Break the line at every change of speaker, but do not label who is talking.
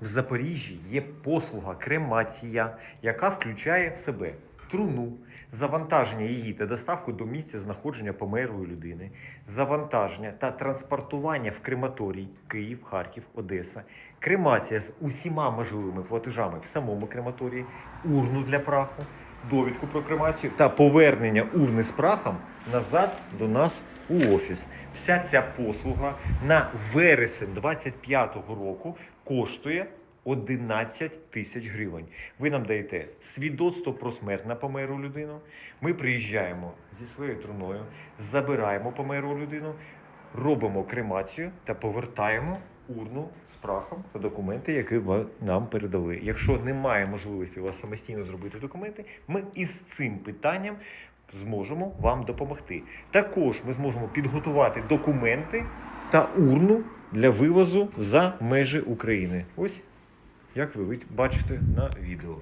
В Запоріжжі є послуга кремація, яка включає в себе труну, завантаження її та доставку до місця знаходження померлої людини, завантаження та транспортування в крематорій Київ, Харків, Одеса, кремація з усіма можливими платежами в самому крематорії, урну для праху, довідку про кремацію та повернення урни з прахом назад до нас у офіс. Вся ця послуга на вересень 25-го року коштує 11 тисяч гривень. Ви нам даєте свідоцтво про смерть на померлу людину. Ми приїжджаємо зі своєю труною, забираємо померлу людину, робимо кремацію та повертаємо урну з прахом та документи, які ви нам передали. Якщо немає можливості у вас самостійно зробити документи, ми із цим питанням зможемо вам допомогти. Також ми зможемо підготувати документи та урну для вивозу за межі України. Ось як ви бачите на відео.